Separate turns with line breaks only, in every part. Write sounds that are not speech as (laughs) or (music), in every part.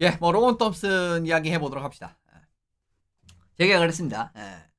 예, 뭐 로건 톰슨 이야기 해보도록 합시다. 제가 그랬습니다. 예.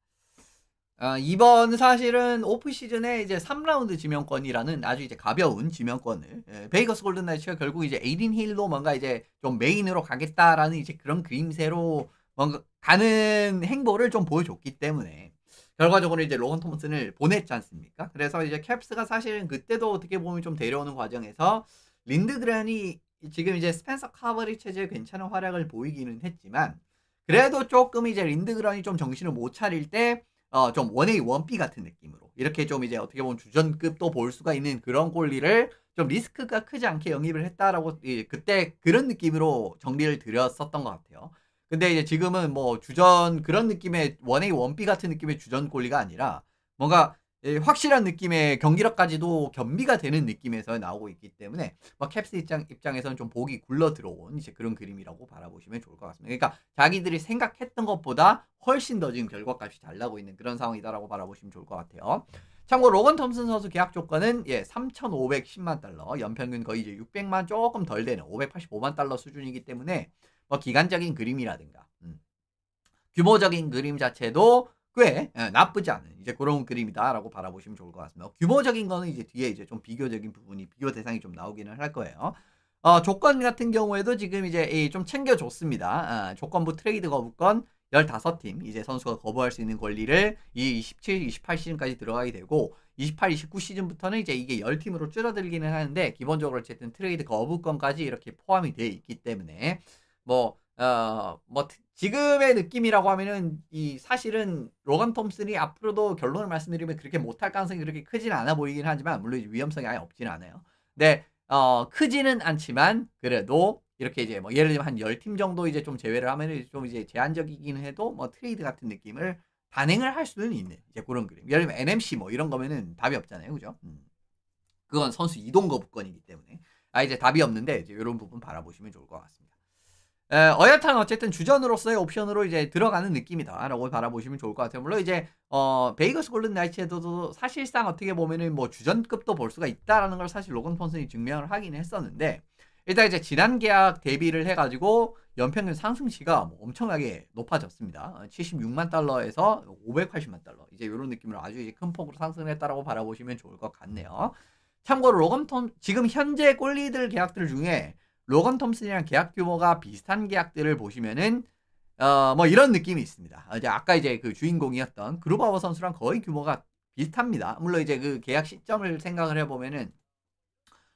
어, 이번 사실은 오프 시즌에 이제 3라운드 지명권이라는 아주 이제 가벼운 지명권을 예, 베이거스 골든 나이츠가 결국 이제 에이린 힐로 뭔가 이제 좀 메인으로 가겠다라는 이제 그런 그림새로 뭔가 가는 행보를 좀 보여줬기 때문에 결과적으로 이제 로건 톰슨을 보냈지 않습니까? 그래서 이제 캡스가 사실은 그때도 어떻게 보면 좀 데려오는 과정에서 린드그란이 지금 이제 스펜서 카버리 체제에 괜찮은 활약을 보이기는 했지만 그래도 조금 이제 린드그란이 좀 정신을 못 차릴 때 어, 좀 1A, 1B 같은 느낌으로 이렇게 좀 이제 어떻게 보면 주전급도 볼 수가 있는 그런 골리를 좀 리스크가 크지 않게 영입을 했다라고 예, 그때 그런 느낌으로 정리를 드렸었던 것 같아요. 근데 이제 지금은 뭐 주전 그런 느낌의 1A, 1B 같은 느낌의 주전 골리가 아니라 뭔가 예, 확실한 느낌의 경기력까지도 겸비가 되는 느낌에서 나오고 있기 때문에 뭐 캡스 입장 입장에서는 좀 보기 굴러 들어온 이제 그런 그림이라고 바라보시면 좋을 것 같습니다. 그러니까 자기들이 생각했던 것보다 훨씬 더 지금 결과값이 잘 나고 있는 그런 상황이다라고 바라보시면 좋을 것 같아요. 참고 로건 톰슨 선수 계약 조건은 예 3,510만 달러, 연평균 거의 이제 600만 조금 덜 되는 585만 달러 수준이기 때문에 뭐 기간적인 그림이라든가 음. 규모적인 그림 자체도 꽤 예, 나쁘지 않은 이제 그런 그림이다라고 바라보시면 좋을 것 같습니다. 규모적인 거는 이제 뒤에 이제 좀 비교적인 부분이 비교 대상이 좀 나오기는 할 거예요. 어, 조건 같은 경우에도 지금 이제 이좀 챙겨줬습니다. 아, 조건부 트레이드 거부권 15팀 이제 선수가 거부할 수 있는 권리를 이 27, 28 시즌까지 들어가게 되고 28, 29 시즌부터는 이제 이게 10팀으로 줄어들기는 하는데 기본적으로 어쨌든 트레이드 거부권까지 이렇게 포함이 되어 있기 때문에 뭐 어, 뭐, 트- 지금의 느낌이라고 하면은, 이, 사실은, 로건 톰슨이 앞으로도 결론을 말씀드리면 그렇게 못할 가능성이 그렇게 크지는 않아 보이긴 하지만, 물론 위험성이 아예 없지는 않아요. 근데, 어, 크지는 않지만, 그래도, 이렇게 이제 뭐, 예를 들면 한 10팀 정도 이제 좀 제외를 하면은 좀 이제 제한적이긴 해도, 뭐, 트레이드 같은 느낌을 단행을 할 수는 있는, 이제 그런 그림. 예를 들면 NMC 뭐, 이런 거면은 답이 없잖아요. 그죠? 음. 그건 선수 이동 거부권이기 때문에. 아, 이제 답이 없는데, 이제 이런 부분 바라보시면 좋을 것 같습니다. 에, 어엿한 어쨌든 주전으로서의 옵션으로 이제 들어가는 느낌이다라고 바라보시면 좋을 것 같아요. 물론 이제 어 베이거스 골든 나이츠에도 사실상 어떻게 보면은 뭐 주전급도 볼 수가 있다라는 걸 사실 로건 톤슨이 증명을 하긴 했었는데 일단 이제 지난 계약 대비를 해가지고 연평균 상승치가 뭐 엄청나게 높아졌습니다. 76만 달러에서 580만 달러 이제 이런 느낌으로 아주 이제 큰 폭으로 상승을 했다라고 바라보시면 좋을 것 같네요. 참고로 로건 톰 지금 현재 꼴리들 계약들 중에 로건 톰슨이랑 계약 규모가 비슷한 계약들을 보시면은 어 뭐 이런 느낌이 있습니다. 어, 이제 아까 이제 그 주인공이었던 그루바워 선수랑 거의 규모가 비슷합니다. 물론 이제 그 계약 시점을 생각을 해보면은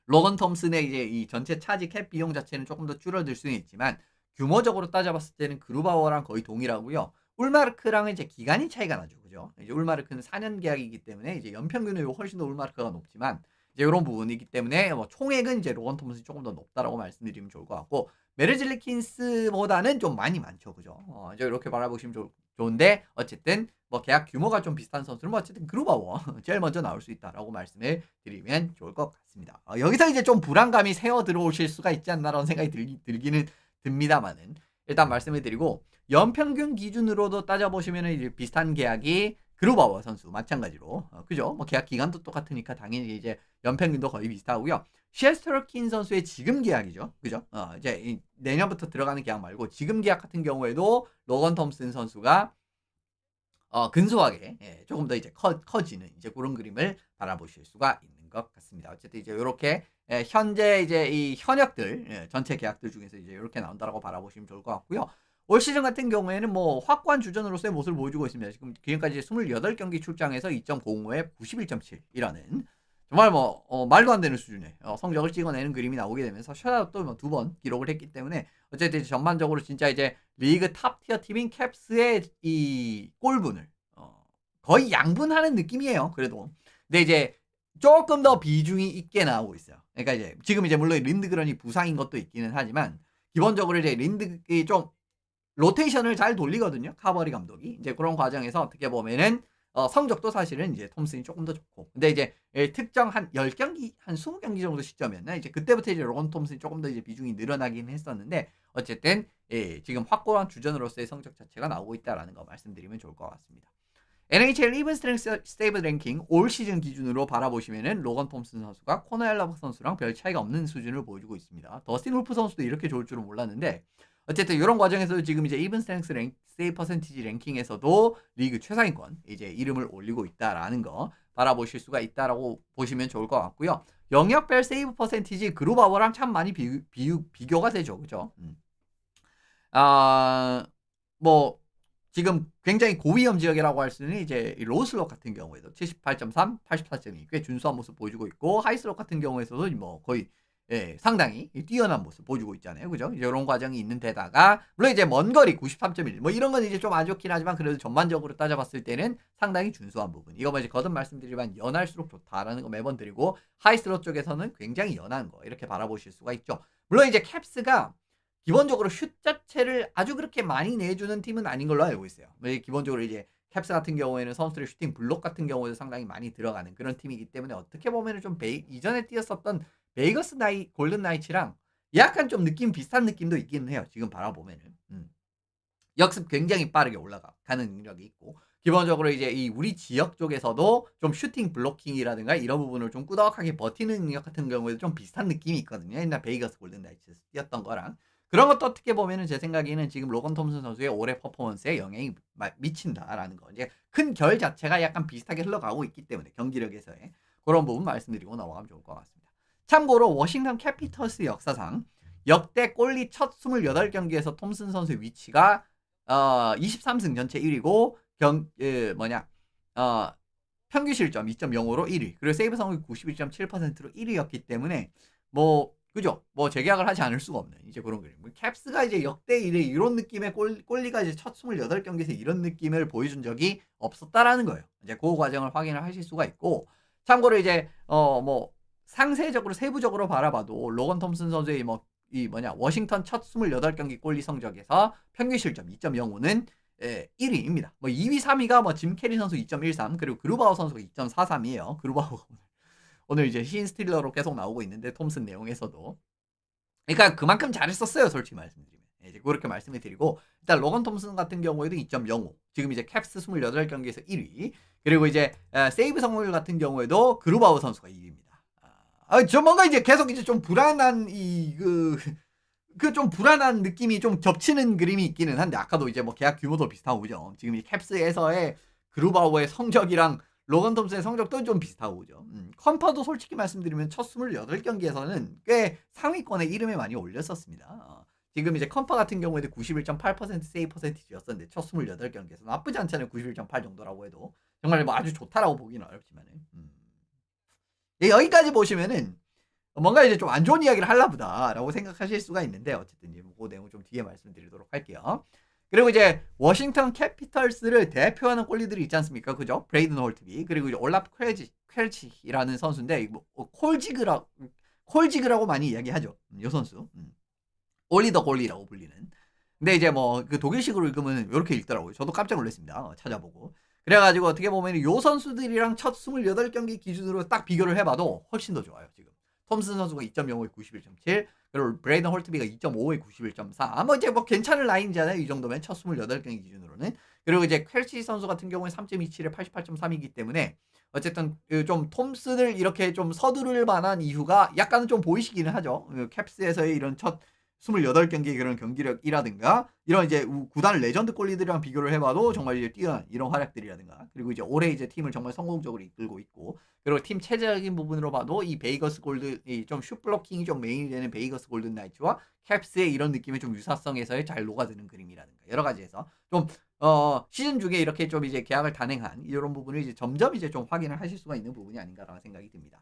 로건 톰슨의 이제 이 전체 차지 캡 비용 자체는 조금 더 줄어들 수는 있지만 규모적으로 따져봤을 때는 그루바워랑 거의 동일하고요. 울마르크랑은 이제 기간이 차이가 나죠, 그죠? 이제 울마르크는 4년 계약이기 때문에 이제 연평균은 훨씬 더 울마르크가 높지만 이제 이런 부분이기 때문에 뭐 총액은 이제 로건 톰슨이 조금 더 높다라고 말씀드리면 좋을 것 같고 메르즐리킨스보다는 좀 많이 많죠, 그죠? 어, 이제 이렇게 바라보시면 좋, 좋은데 어쨌든 뭐 계약 규모가 좀 비슷한 선수는 뭐 어쨌든 그루바워 (laughs) 제일 먼저 나올 수 있다라고 말씀을 드리면 좋을 것 같습니다. 어, 여기서 이제 좀 불안감이 새어 들어오실 수가 있지 않나라는 생각이 들기, 들기는 듭니다만은 일단 말씀을 드리고 연평균 기준으로도 따져보시면 비슷한 계약이 그루바워 선수 마찬가지로 어, 그죠? 뭐 계약 기간도 똑같으니까 당연히 이제 연평균도 거의 비슷하고요. 셰스터kin 선수의 지금 계약이죠, 그죠? 어, 이제 이 내년부터 들어가는 계약 말고 지금 계약 같은 경우에도 로건 톰슨 선수가 어, 근소하게 예, 조금 더 이제 커, 커지는 이제 그런 그림을 바라보실 수가 있는 것 같습니다. 어쨌든 이제 이렇게 예, 현재 이제 이 현역들 예, 전체 계약들 중에서 이제 이렇게 나온다라고 바라보시면 좋을 것 같고요. 올 시즌 같은 경우에는 뭐 확고한 주전으로서의 모습을 보여주고 있습니다. 지금 지금까지 28경기 출장에서 2.05에 91.7이라는 정말 뭐 어, 말도 안 되는 수준의 어, 성적을 찍어내는 그림이 나오게 되면서 셧아웃도 뭐 두 번 기록을 했기 때문에 어쨌든 전반적으로 진짜 이제 리그 탑 티어 팀인 캡스의 이 골분을 어, 거의 양분하는 느낌이에요. 그래도 근데 이제 조금 더 비중이 있게 나오고 있어요. 그러니까 이제 지금 이제 물론 린드그런이 부상인 것도 있기는 하지만 기본적으로 이제 린드이 좀 로테이션을 잘 돌리거든요. 카버리 감독이. 이제 그런 과정에서 어떻게 보면은 어, 성적도 사실은 이제 톰슨이 조금 더 좋고. 근데 이제 예, 특정 한 10경기, 한 20경기 정도 시점이었나? 이제 그때부터 이제 로건 톰슨이 조금 더 이제 비중이 늘어나긴 했었는데 어쨌든 예, 지금 확고한 주전으로서의 성적 자체가 나오고 있다라는 거 말씀드리면 좋을 것 같습니다. NHL 이븐 스트렝스 스테이블 랭킹 올 시즌 기준으로 바라보시면은 로건 톰슨 선수가 코너 엘라브 선수랑 별 차이가 없는 수준을 보여주고 있습니다. 더스틴 울프 선수도 이렇게 좋을 줄은 몰랐는데 어쨌든 이런 과정에서 지금 이제 이븐 스트렝스 랭, 세이브 퍼센티지 랭킹에서도 리그 최상위권 이제 이름을 올리고 있다라는 거 바라보실 수가 있다라고 보시면 좋을 것 같고요. 영역별 세이브 퍼센티지 그루바버랑 참 많이 비, 비, 비교가 되죠. 그죠? 음. 아, 뭐 지금 굉장히 고위험 지역이라고 할 수는 이제 이 로스럭 같은 경우에도 78.3, 84.2 꽤 준수한 모습 보여주고 있고 하이스럭 같은 경우에서도 뭐 거의 예, 상당히 뛰어난 모습 보여주고 있잖아요. 그죠? 이런 과정이 있는 데다가 물론 이제 먼 거리 93.1 뭐 이런 건 이제 좀 안 좋긴 하지만 그래도 전반적으로 따져봤을 때는 상당히 준수한 부분. 이거 뭐 이제 거듭 말씀드리지만 연할수록 좋다라는 거 매번 드리고 하이스럭 쪽에서는 굉장히 연한 거 이렇게 바라보실 수가 있죠. 물론 이제 캡스가 기본적으로 슛 자체를 아주 그렇게 많이 내주는 팀은 아닌 걸로 알고 있어요. 왜 기본적으로 이제 캡스 같은 경우에는 선수들의 슈팅 블록 같은 경우에도 상당히 많이 들어가는 그런 팀이기 때문에 어떻게 보면은 좀 베이, 이전에 뛰었었던 베이거스 나이 골든 나이츠랑 약간 좀 느낌 비슷한 느낌도 있기는 해요. 지금 바라보면은 음. 역습 굉장히 빠르게 올라가는 능력이 있고 기본적으로 이제 이 우리 지역 쪽에서도 좀 슈팅 블로킹이라든가 이런 부분을 좀 꾸덕하게 버티는 능력 같은 경우에도 좀 비슷한 느낌이 있거든요. 옛날 베이거스 골든 나이츠에서 뛰었던 거랑 그런 것도 어떻게 보면은 제 생각에는 지금 로건 톰슨 선수의 올해 퍼포먼스에 영향이 미친다라는 거. 이제 큰 결 자체가 약간 비슷하게 흘러가고 있기 때문에 경기력에서의 그런 부분 말씀드리고 넘어가면 좋을 것 같습니다. 참고로 워싱턴 캐피털스 역사상 역대 골리 첫 28경기에서 톰슨 선수의 위치가 어, 23승 전체 1위고 경 예, 뭐냐 어, 평균 실점 2.05로 1위 그리고 세이브 성공이 91.7%로 1위였기 때문에 뭐 그죠? 뭐 재계약을 하지 않을 수가 없는 이제 그런 그림. 뭐 캡스가 이제 역대 이래 이런 느낌의 골, 골리가 이제 첫 28경기에서 이런 느낌을 보여준 적이 없었다라는 거예요. 이제 그 과정을 확인을 하실 수가 있고 참고로 이제 어뭐 상세적으로 세부적으로 바라봐도 로건 톰슨 선수의 뭐 이 뭐냐 워싱턴 첫 28경기 골리 성적에서 평균 실점 2.05는 예, 1위입니다. 뭐 2위, 3위가 뭐 짐 캐리 선수 2.13 그리고 그루바우 선수가 2.43이에요. 그루바우가 오늘 이제 신 스틸러로 계속 나오고 있는데 톰슨 내용에서도. 그러니까 그만큼 잘했었어요 솔직히 말씀드리면. 예, 이제 그렇게 말씀을 드리고 일단 로건 톰슨 같은 경우에도 2.05 지금 이제 캡스 28경기에서 1위. 그리고 이제 세이브 성공률 같은 경우에도 그루바우 선수가 2위입니다 아, 저 뭔가 이제 계속 이제 좀 불안한 이 그 그 좀 불안한 느낌이 좀 겹치는 그림이 있기는 한데 아까도 이제 뭐 계약 규모도 비슷하고 그죠 지금 이 캡스에서의 그루바우의 성적이랑 로건 톰슨의 성적도 좀 비슷하고 그죠. 음, 컴퍼도 솔직히 말씀드리면 첫 28경기에서는 꽤 상위권에 이름에 많이 올렸었습니다. 어, 지금 이제 컴퍼 같은 경우에도 91.8% 세이브 퍼센티지였었는데 첫 28경기에서 나쁘지 않잖아요. 91.8 정도라고 해도 정말 뭐 아주 좋다라고 보기는 어렵지만은 음. 예, 여기까지 보시면은 뭔가 이제 좀 안 좋은 이야기를 하려 보다라고 생각하실 수가 있는데 어쨌든 이제 그 내용 좀 뒤에 말씀드리도록 할게요. 그리고 이제 워싱턴 캐피털스를 대표하는 골리들이 있지 않습니까? 그죠? 브레이든 홀트비 그리고 이제 올라프 퀘지, 퀘치라는 선수인데 뭐 콜지그라 콜지그라고 많이 이야기하죠. 이 음, 선수. 음. 올리더 골리라고 불리는. 근데 이제 뭐 그 독일식으로 읽으면 이렇게 읽더라고요. 저도 깜짝 놀랐습니다. 어, 찾아보고. 그래가지고 어떻게 보면 요 선수들이랑 첫 28경기 기준으로 딱 비교를 해봐도 훨씬 더 좋아요. 지금. 톰슨 선수가 2.05에 91.7, 그리고 브레이든 홀트비가 2.5에 91.4. 뭐 이제 뭐 괜찮은 라인이잖아요. 이 정도면 첫 28경기 기준으로는. 그리고 이제 켈시 선수 같은 경우에 3.27에 88.3이기 때문에 어쨌든 그좀 톰슨을 이렇게 좀 서두를 만한 이유가 약간은 좀 보이시기는 하죠. 그 캡스에서의 이런 첫 28경기의 그런 경기력이라든가 이런 이제 구단 레전드 골리들이랑 비교를 해봐도 정말 이제 뛰어난 이런 활약들이라든가 그리고 이제 올해 이제 팀을 정말 성공적으로 이끌고 있고 그리고 팀 체제적인 부분으로 봐도 이 베이거스 골드 좀 슛블로킹이 좀 메인이 되는 베이거스 골든 나이츠와 캡스의 이런 느낌의 좀 유사성에서의 잘 녹아드는 그림이라든가 여러 가지에서 좀 어, 시즌 중에 이렇게 좀 이제 계약을 단행한 이런 부분을 이제 점점 이제 좀 확인을 하실 수가 있는 부분이 아닌가라는 생각이 듭니다.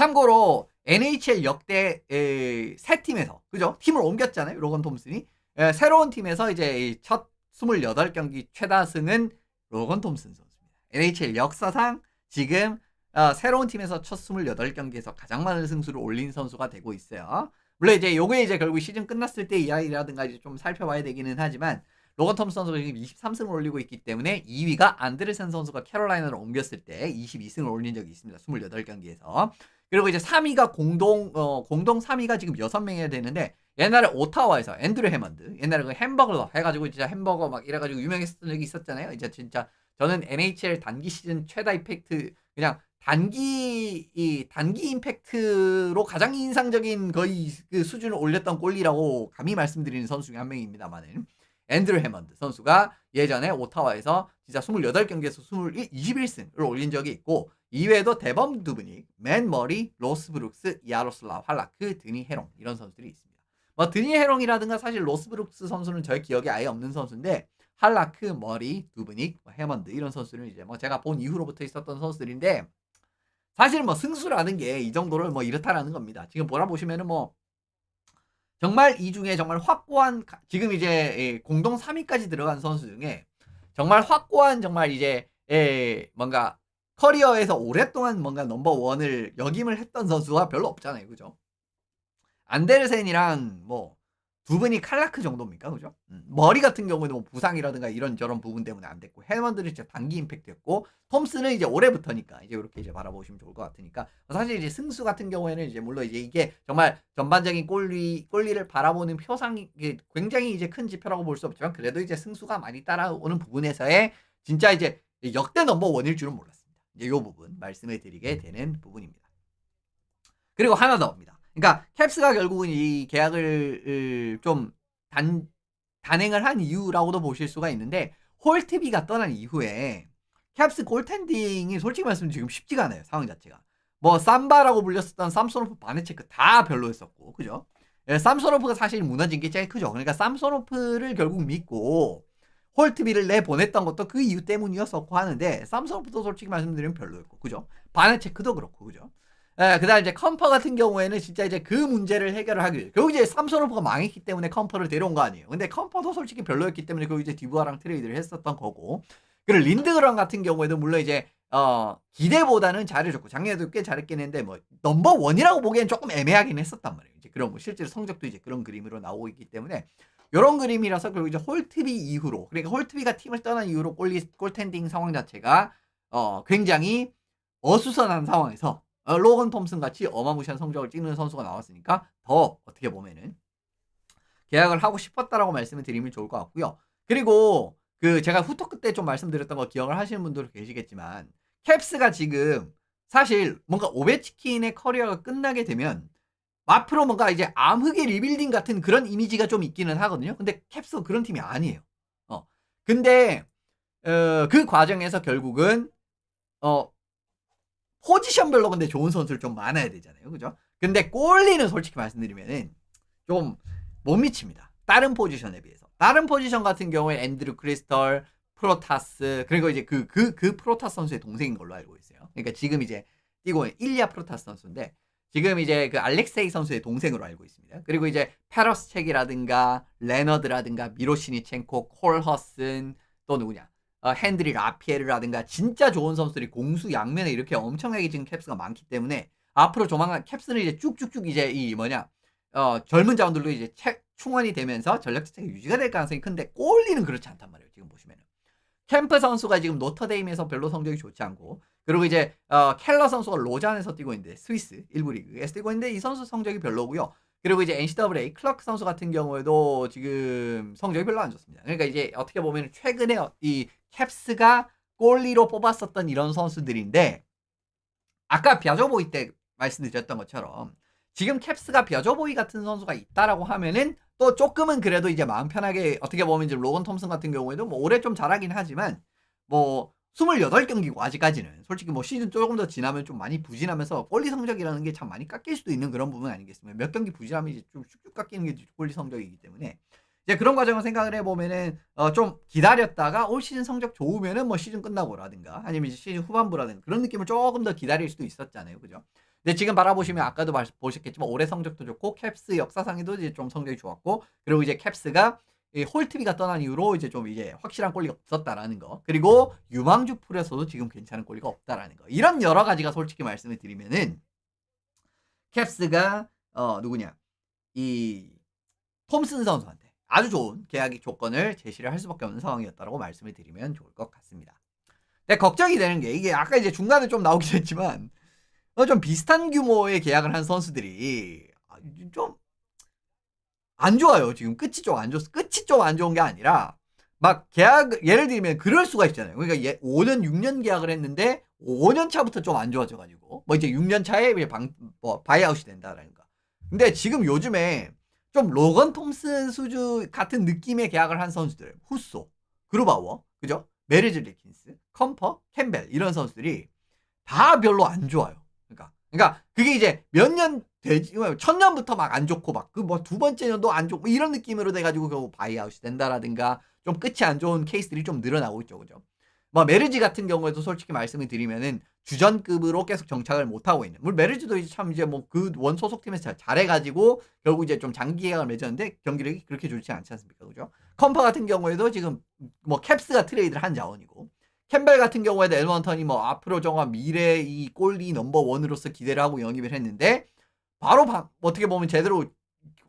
참고로 NHL 역대 에, 새 팀에서 그죠? 팀을 옮겼잖아요. 로건 톰슨이 에, 새로운 팀에서 이제 첫 28경기 최다승은 로건 톰슨 선수입니다. NHL 역사상 지금 어, 새로운 팀에서 첫 28경기에서 가장 많은 승수를 올린 선수가 되고 있어요. 물론 이제 요게 이제 결국 시즌 끝났을 때 이야기라든가 이제 좀 살펴봐야 되기는 하지만 로건 톰슨 선수가 지금 23승을 올리고 있기 때문에 2위가 안드레센 선수가 캐롤라이나로 옮겼을 때 22승을 올린 적이 있습니다. 28경기에서. 그리고 이제 3위가 공동 어, 공동 3위가 지금 6명이야 되는데 옛날에 오타와에서 앤드류 해먼드 옛날에 그 햄버거 해가지고 진짜 햄버거 막 이래가지고 유명했었던 적이 있었잖아요. 이제 진짜 저는 NHL 단기 시즌 최다 이펙트 그냥 단기 이 단기 임팩트로 가장 인상적인 거의 그 수준을 올렸던 골리라고 감히 말씀드리는 선수 중에 한 명입니다만은 앤드루 해먼드 선수가 예전에 오타와에서 진짜 28경기에서 21, 21승을 올린 적이 있고 이외에도 데범 두브닉, 맨 머리, 로스 브룩스, 야로슬라 할라크, 드니 헤롱 이런 선수들이 있습니다. 뭐 드니 헤롱이라든가 사실 로스 브룩스 선수는 저의 기억에 아예 없는 선수인데 할라크, 머리, 두브닉, 뭐 해먼드 이런 선수는 이제 뭐 제가 본 이후로부터 있었던 선수들인데 사실 뭐 승수라는 게 이 정도를 뭐 이렇다라는 겁니다. 지금 보라 보시면은 뭐 정말 이 중에 정말 확고한 가- 지금 이제 예, 공동 3위까지 들어간 선수 중에 정말 확고한 정말 이제 예, 뭔가 커리어에서 오랫동안 뭔가 넘버 원을 역임을 했던 선수가 별로 없잖아요. 그죠? 안데르센이랑 뭐 두 분이 칼라크 정도입니까? 그죠? 음, 머리 같은 경우는 뭐 부상이라든가 이런 저런 부분 때문에 안 됐고 해먼드는 진짜 단기 임팩트였고 톰스는 이제 올해부터니까 이제 이렇게 이제 바라보시면 좋을 것 같으니까 사실 이제 승수 같은 경우에는 이제 물론 이제 이게 정말 전반적인 골리 골리를 바라보는 표상이 굉장히 이제 큰 지표라고 볼 수 없지만 그래도 이제 승수가 많이 따라오는 부분에서의 진짜 이제 역대 넘버 원일 줄은 몰랐습니다. 이제 요 부분 말씀을 드리게 되는 부분입니다. 그리고 하나 더입니다. 그러니까 캡스가 결국은 이 계약을 좀 단, 단행을 한 이유라고도 보실 수가 있는데 홀트비가 떠난 이후에 캡스 골텐딩이 솔직히 말씀드리면 지금 쉽지가 않아요. 상황 자체가. 뭐 삼바라고 불렸었던 삼소노프 바네체크 다 별로였었고 그죠? 예, 삼소노프가 사실 무너진 게 제일 크죠. 그러니까 삼소노프를 결국 믿고 홀트비를 내보냈던 것도 그 이유 때문이었었고 하는데 삼소노프도 솔직히 말씀드리면 별로였고 그죠? 바네체크도 그렇고 그죠? 예, 그다음 이제 컴퍼 같은 경우에는 진짜 이제 그 문제를 해결을 하기 위해 결국 이제 삼소노프가 망했기 때문에 컴퍼를 데려온 거 아니에요. 근데 컴퍼도 솔직히 별로였기 때문에 결국 이제 디부아랑 트레이드를 했었던 거고 그리고 린드그런 같은 경우에도 물론 이제 어 기대보다는 잘해줬고 작년에도 꽤 잘했긴 했는데 뭐 넘버 원이라고 보기엔 조금 애매하긴 했었단 말이에요. 이제 그런 뭐 실제로 성적도 이제 그런 그림으로 나오고 있기 때문에 이런 그림이라서 결국 이제 홀트비 이후로 그러니까 홀트비가 팀을 떠난 이후로 골리 골텐딩 상황 자체가 어 굉장히 어수선한 상황에서 어, 로건 톰슨 같이 어마무시한 성적을 찍는 선수가 나왔으니까 더 어떻게 보면은 계약을 하고 싶었다라고 말씀을 드리면 좋을 것 같고요. 그리고 그 제가 후토크 때 좀 말씀드렸던 거 기억을 하시는 분들도 계시겠지만 캡스가 지금 사실 뭔가 오베치킨의 커리어가 끝나게 되면 앞으로 뭔가 이제 암흑의 리빌딩 같은 그런 이미지가 좀 있기는 하거든요. 근데 캡스가 그런 팀이 아니에요. 어. 근데 어, 그 과정에서 결국은 어 포지션별로 근데 좋은 선수를 좀 많아야 되잖아요. 그죠? 근데 골리는 솔직히 말씀드리면은 좀 못 미칩니다. 다른 포지션에 비해서. 다른 포지션 같은 경우에 앤드류 크리스털, 프로타스, 그리고 이제 그, 그, 그 프로타스 선수의 동생인 걸로 알고 있어요. 그러니까 지금 이제 뛰고 있는 일리아 프로타스 선수인데 지금 이제 그 알렉세이 선수의 동생으로 알고 있습니다. 그리고 이제 페러스 책이라든가 레너드라든가 미로시니첸코, 콜허슨 또 누구냐 어, 핸드리 라피에르라든가 진짜 좋은 선수들이 공수 양면에 이렇게 엄청나게 지금 캡스가 많기 때문에 앞으로 조만간 캡스는 이제 쭉쭉쭉 이제 이 뭐냐 어, 젊은 자원들도 이제 채, 충원이 되면서 전력 자체가 유지가 될 가능성이 큰데 골리는 그렇지 않단 말이에요. 지금 보시면은 캠프 선수가 지금 노터데임에서 별로 성적이 좋지 않고 그리고 이제 어, 켈러 선수가 로잔에서 뛰고 있는데 스위스 일부 리그에서 뛰고 있는데 이 선수 성적이 별로고요. 그리고 이제 NCAA 클라크 선수 같은 경우에도 지금 성적이 별로 안 좋습니다. 그러니까 이제 어떻게 보면 최근에 이 캡스가 골리로 뽑았었던 이런 선수들인데 아까 비아조보이 때 말씀드렸던 것처럼 지금 캡스가 비아조보이 같은 선수가 있다라고 하면은 또 조금은 그래도 이제 마음 편하게 어떻게 보면 이제 로건 톰슨 같은 경우에도 뭐 올해 좀 잘하긴 하지만 뭐 28경기고 아직까지는 솔직히 뭐 시즌 조금 더 지나면 좀 많이 부진하면서 골리 성적이라는 게 참 많이 깎일 수도 있는 그런 부분 아니겠습니까? 몇 경기 부진하면 이제 좀 슉슉 깎이는 게 골리 성적이기 때문에 이제 그런 과정을 생각을 해보면은 어 좀 기다렸다가 올 시즌 성적 좋으면은 뭐 시즌 끝나고라든가 아니면 시즌 후반부라든가 그런 느낌을 조금 더 기다릴 수도 있었잖아요, 그죠? 근데 지금 바라보시면 아까도 말- 보셨겠지만 올해 성적도 좋고 캡스 역사상에도 이제 좀 성적이 좋았고 그리고 이제 캡스가 이 홀트비가 떠난 이후로 이제 좀 이제 확실한 골리가 없었다라는 거. 그리고 유망주 풀에서도 지금 괜찮은 골리가 없다라는 거. 이런 여러 가지가 솔직히 말씀을 드리면은 캡스가 어 누구냐. 이 톰슨 선수한테 아주 좋은 계약 조건을 제시를 할 수밖에 없는 상황이었다라고 말씀을 드리면 좋을 것 같습니다. 근데 걱정이 되는 게 이게 아까 이제 중간에 좀 나오기도 했지만 어, 좀 비슷한 규모의 계약을 한 선수들이 아, 좀 안 좋아요. 지금 끝이 좀 안 좋, 끝이 좀 안 좋은 게 아니라 막 계약 예를 들면 그럴 수가 있잖아요. 그러니까 예, 5년 6년 계약을 했는데 5년 차부터 좀 안 좋아져 가지고 뭐 이제 6년 차에 이제 방뭐 바이아웃이 된다라는 거. 근데 지금 요즘에 좀 로건 톰슨 수주 같은 느낌의 계약을 한 선수들 후소, 그루바워, 그죠? 메리즈 리킨스, 컴퍼, 캠벨 이런 선수들이 다 별로 안 좋아요. 그러니까 그게 이제 몇 년 되지 천 년부터 막 안 좋고 막 그 뭐 두 번째 년도 안 좋고 이런 느낌으로 돼 가지고 결국 바이아웃이 된다라든가 좀 끝이 안 좋은 케이스들이 좀 늘어나고 있죠. 그죠? 뭐 메르지 같은 경우에도 솔직히 말씀을 드리면은 주전급으로 계속 정착을 못 하고 있는. 물론 메르지도 이제 참 이제 뭐 그 원 소속팀에서 잘 잘해가지고 결국 이제 좀 장기 계약을 맺었는데 경기력이 그렇게 좋지 않지 않습니까, 그죠? 컴퍼 같은 경우에도 지금 뭐 캡스가 트레이드를 한 자원이고 캠벨 같은 경우에도 엘먼턴이 뭐 앞으로 정화 미래 이 골리 넘버 원으로서 기대를 하고 영입을 했는데 바로 방, 어떻게 보면 제대로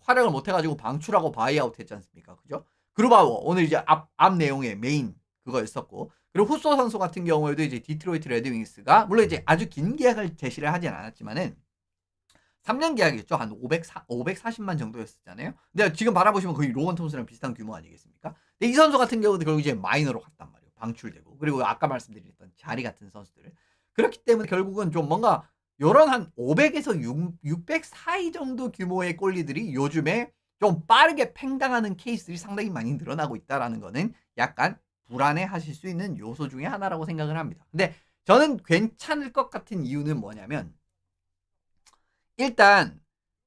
활약을 못 해가지고 방출하고 바이아웃 했지 않습니까, 그죠? 그루바워 오늘 이제 앞, 앞 내용의 메인 그거였었고 그리고 후소 선수 같은 경우에도 이제 디트로이트 레드윙스가 물론 이제 아주 긴 계약을 제시를 하진 않았지만은 3년 계약이었죠. 한 500, 540만 정도였었잖아요. 근데 지금 바라보시면 거의 로건 톰스랑 비슷한 규모 아니겠습니까? 근데 이 선수 같은 경우도 결국 이제 마이너로 갔단 말이에요. 방출되고. 그리고 아까 말씀드렸던 자리 같은 선수들. 그렇기 때문에 결국은 좀 뭔가 요런 한 500에서 6, 600 사이 정도 규모의 골리들이 요즘에 좀 빠르게 팽당하는 케이스들이 상당히 많이 늘어나고 있다라는 거는 약간 불안해 하실 수 있는 요소 중에 하나라고 생각을 합니다. 근데 저는 괜찮을 것 같은 이유는 뭐냐면 일단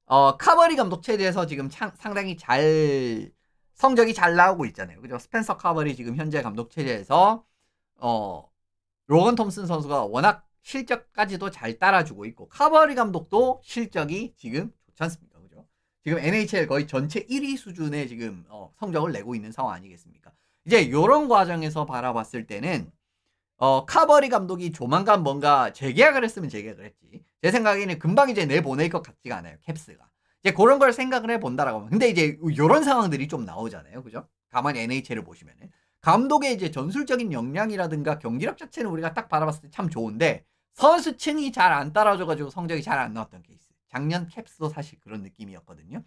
어, 카버리 감독 체제에서 지금 창, 상당히 잘 성적이 잘 나오고 있잖아요. 그죠? 스펜서 카버리 지금 현재 감독 체제에서 어, 로건 톰슨 선수가 워낙 실적까지도 잘 따라주고 있고 카버리 감독도 실적이 지금 좋지 않습니까? 그죠? 지금 NHL 거의 전체 1위 수준의 지금 어, 성적을 내고 있는 상황 아니겠습니까? 이제 이런 과정에서 바라봤을 때는 어, 카버리 감독이 조만간 뭔가 재계약을 했으면 재계약을 했지. 제 생각에는 금방 이제 내보낼 것 같지가 않아요. 캡스가. 이제 그런 걸 생각을 해본다라고 하면. 근데 이제 이런 상황들이 좀 나오잖아요. 그죠? 가만히 NHL을 보시면은. 감독의 이제 전술적인 역량이라든가 경기력 자체는 우리가 딱 바라봤을 때 참 좋은데 선수층이 잘 안 따라줘가지고 성적이 잘 안 나왔던 케이스. 작년 캡스도 사실 그런 느낌이었거든요.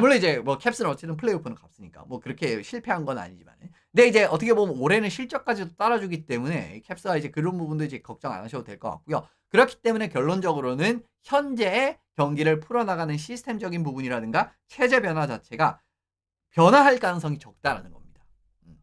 물론 이제 뭐 캡스는 어쨌든 플레이오프는 갔으니까 뭐 그렇게 실패한 건 아니지만 근데 이제 어떻게 보면 올해는 실적까지도 따라주기 때문에 캡스가 이제 그런 부분도 이제 걱정 안 하셔도 될 것 같고요. 그렇기 때문에 결론적으로는 현재의 경기를 풀어나가는 시스템적인 부분이라든가 체제 변화 자체가 변화할 가능성이 적다라는 겁니다. 음.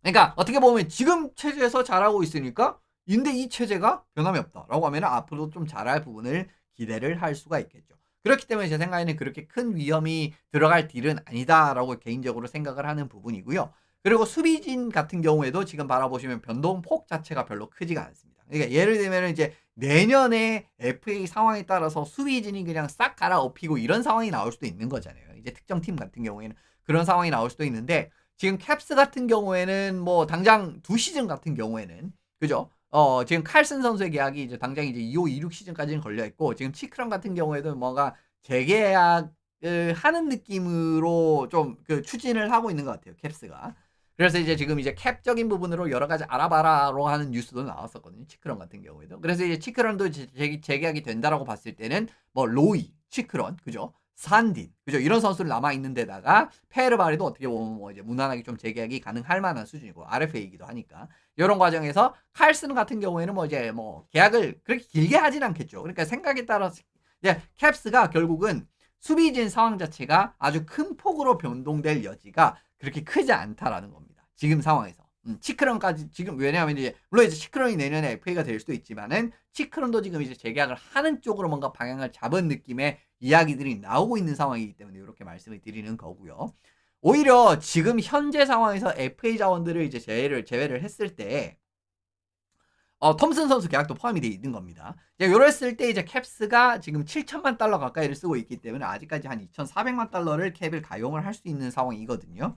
그러니까 어떻게 보면 지금 체제에서 잘하고 있으니까 근데 이 체제가 변함이 없다라고 하면 앞으로 좀 잘할 부분을 기대를 할 수가 있겠죠. 그렇기 때문에 제 생각에는 그렇게 큰 위험이 들어갈 딜은 아니다라고 개인적으로 생각을 하는 부분이고요. 그리고 수비진 같은 경우에도 지금 바라보시면 변동폭 자체가 별로 크지가 않습니다. 그러니까 예를 들면 이제 내년에 FA 상황에 따라서 수비진이 그냥 싹 갈아엎히고 이런 상황이 나올 수도 있는 거잖아요. 이제 특정 팀 같은 경우에는 그런 상황이 나올 수도 있는데 지금 캡스 같은 경우에는 뭐 당장 두 시즌 같은 경우에는 그죠? 어, 지금 칼슨 선수의 계약이 이제 당장 이제 2호 26 시즌까지는 걸려 있고 지금 치크랑 같은 경우에도 뭔가 재계약을 하는 느낌으로 좀 그 추진을 하고 있는 것 같아요. 캡스가. 그래서 이제 지금 이제 캡적인 부분으로 여러 가지 알아봐라로 하는 뉴스도 나왔었거든요. 치크런 같은 경우에도. 그래서 이제 치크런도 재, 재계약이 된다라고 봤을 때는 뭐 로이, 치크런, 그죠? 산딘, 그죠? 이런 선수를 남아 있는 데다가 페르바리도 어떻게 보면 뭐 이제 무난하게 좀 재계약이 가능할 만한 수준이고 RFA이기도 하니까 이런 과정에서 칼슨 같은 경우에는 뭐 이제 뭐 계약을 그렇게 길게 하진 않겠죠. 그러니까 생각에 따라서 이제 캡스가 결국은 수비진 상황 자체가 아주 큰 폭으로 변동될 여지가 그렇게 크지 않다라는 겁니다. 지금 상황에서. 음, 치크런까지 지금 왜냐하면 이제 물론 이제 치크런이 내년에 FA가 될 수도 있지만은 치크런도 지금 이제 재계약을 하는 쪽으로 뭔가 방향을 잡은 느낌의 이야기들이 나오고 있는 상황이기 때문에 이렇게 말씀을 드리는 거고요. 오히려 지금 현재 상황에서 FA 자원들을 이제 제외를 제외를 했을 때 어, 톰슨 선수 계약도 포함이 되어 있는 겁니다. 이제 요랬을 때 이제 캡스가 지금 7천만 달러 가까이를 쓰고 있기 때문에 아직까지 한 2,400만 달러를 캡을 가용을 할 수 있는 상황이거든요.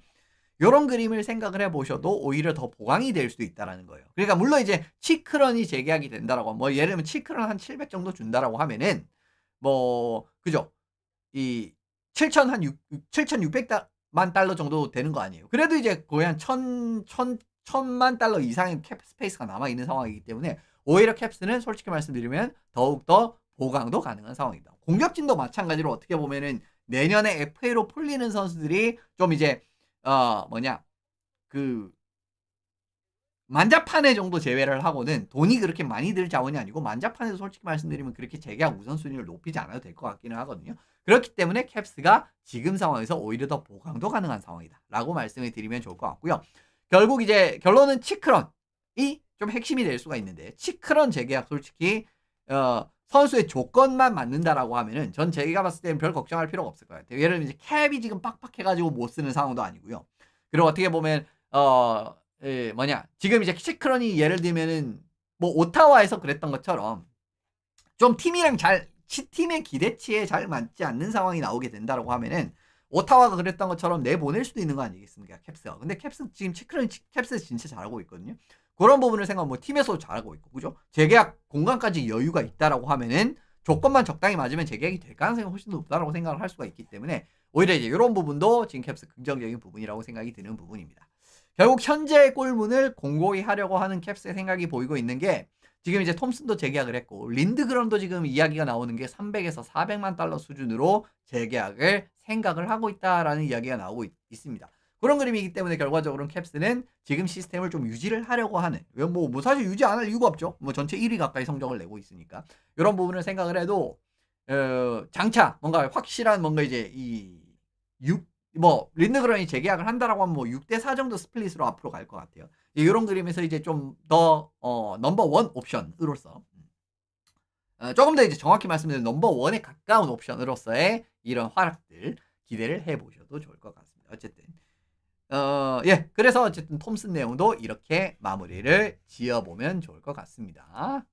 요런 그림을 생각을 해보셔도 오히려 더 보강이 될 수도 있다라는 거예요. 그러니까 물론 이제 치크런이 재계약이 된다라고 뭐 예를 들면 치크런 한 700 정도 준다라고 하면은 뭐 그죠? 이 7천 한 6, 7,600만 달러 정도 되는 거 아니에요. 그래도 이제 거의 한 1,000, 1,000, 1,000만 달러 이상의 캡 스페이스가 남아 있는 상황이기 때문에 오히려 캡스는 솔직히 말씀드리면 더욱 더 보강도 가능한 상황이다. 공격진도 마찬가지로 어떻게 보면은 내년에 FA로 풀리는 선수들이 좀 이제 어 뭐냐 그 만자판에 정도 제외를 하고는 돈이 그렇게 많이 들 자원이 아니고 만자판에서 솔직히 말씀드리면 그렇게 재계약 우선순위를 높이지 않아도 될 것 같기는 하거든요. 그렇기 때문에 캡스가 지금 상황에서 오히려 더 보강도 가능한 상황이다. 라고 말씀을 드리면 좋을 것 같고요. 결국 이제 결론은 치크런이 좀 핵심이 될 수가 있는데 치크런 재계약 솔직히 어, 선수의 조건만 맞는다라고 하면은 전 제가 봤을 때는 별 걱정할 필요가 없을 것 같아요. 예를 들면 이제 캡이 지금 빡빡해가지고 못 쓰는 상황도 아니고요. 그리고 어떻게 보면 어 예, 뭐냐 지금 이제 치크런이 예를 들면은 뭐 오타와에서 그랬던 것처럼 좀 팀이랑 잘 치- 팀의 기대치에 잘 맞지 않는 상황이 나오게 된다라고 하면은 오타와가 그랬던 것처럼 내보낼 수도 있는 거 아니겠습니까 캡스가 근데 캡스 지금 치- 캡스 진짜 잘하고 있거든요 그런 부분을 생각하면 뭐 팀에서도 잘하고 있고 그죠 재계약 공간까지 여유가 있다라고 하면은 조건만 적당히 맞으면 재계약이 될 가능성이 훨씬 더 높다라고 생각을 할 수가 있기 때문에 오히려 이제 이런 부분도 지금 캡스 긍정적인 부분이라고 생각이 드는 부분입니다. 결국 현재의 골문을 공고히 하려고 하는 캡스의 생각이 보이고 있는 게 지금 이제 톰슨도 재계약을 했고 린드그럼도 지금 이야기가 나오는 게 300에서 400만 달러 수준으로 재계약을 생각을 하고 있다라는 이야기가 나오고 있, 습니다 그런 그림이기 때문에 결과적으로는 캡스는 지금 시스템을 좀 유지를 하려고 하는 뭐, 뭐 사실 유지 안 할 이유가 없죠. 뭐 전체 1위 가까이 성적을 내고 있으니까 이런 부분을 생각을 해도 어, 장차 뭔가 확실한 뭔가 이제 이6 뭐 린드그런이 재계약을 한다라고 하면 뭐 6대 4 정도 스플릿으로 앞으로 갈 것 같아요. 이런 그림에서 이제 좀더 어, 넘버 원 옵션으로서 어, 조금 더 이제 정확히 말씀드리면 넘버 원에 가까운 옵션으로서의 이런 활약들 기대를 해보셔도 좋을 것 같습니다. 어쨌든 어, 예, 그래서 어쨌든 톰슨 내용도 이렇게 마무리를 지어보면 좋을 것 같습니다.